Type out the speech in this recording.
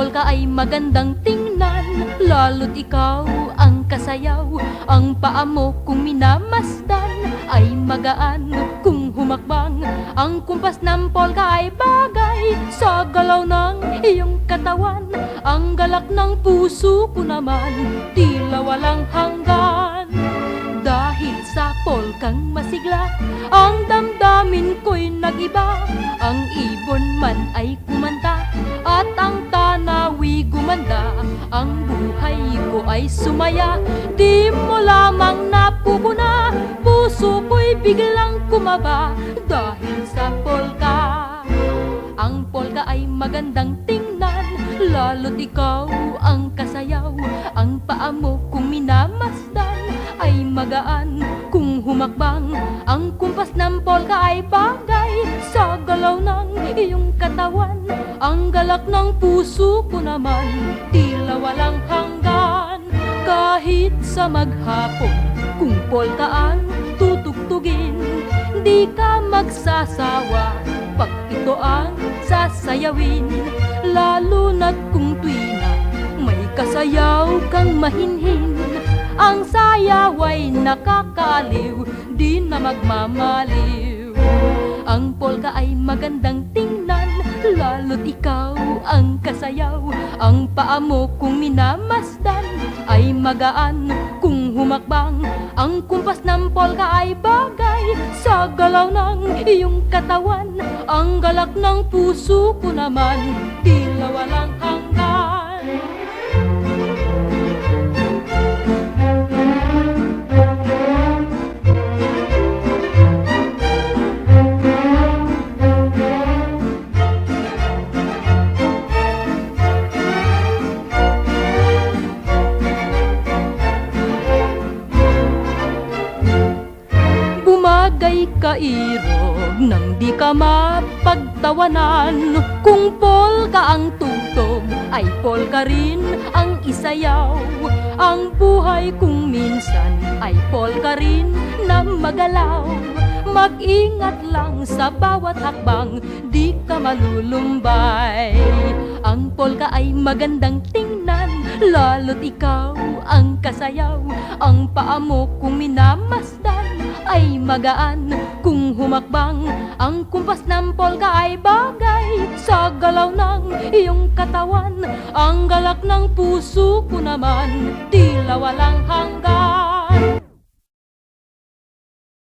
polka ay magandang tingnan Lalo't ikaw ang kasayaw. Ang paa mo kung minamasdan Ay magaan kung humakbang. Ang kumpas ng polka ay bagay Sa galaw ng iyong katawan. Ang galak ng puso ko naman Tila walang hanggan. Dahil sa polkang masigla Ang damdamin ko'y nagiba. Ang ibon man ay kumanta gumanda Ang buhay ko ay sumaya. Di mo lamang napupuna Puso ko'y biglang kumaba. Dahil sa polka ang polka ay magandang tingnan. Lalo't ikaw ang kasayaw Ang paa mo kung minamasdan. Ay magaan kung humakbang Ang kumpas ng polka ay bagay Sa galaw ng iyong katawan. Ang galak ng puso ko naman Tila walang hanggan. Kahit sa maghapon Kung polka ang tutugtugin. Di ka magsasawa Pag ito ang sasayawin. Lalo na't kung tuwi na May kasayaw kang mahinhin. Ang sayaw ay nakakaliw Di na magmamaliw Ang polka ay magandang tingnan Lalo't ikaw ang kasayaw. Ang paa mo kung minamasdan Ay magaan kung humakbang. Ang kumpas ng polka ay bagay Sa galaw ng iyong katawan. Ang galak ng puso ko naman Tila walang hanggan Bumagay ka irog nang di ka mapagtawanan. Kung polka ang tugtog ay polka rin ang isayaw. Ang buhay kung minsan ay polka rin na magalaw. Mag-ingat lang sa bawat hakbang, di ka malulumbay. Ang polka ay magandang tingnan, lalo't ikaw ang kasayaw. Ang paa mo kung minamasdan ay magaan. Kung humakbang Ang kumpas ng polka ay bagay. Sa galaw ng iyong katawan Ang galak ng puso ko naman, tila walang hanggan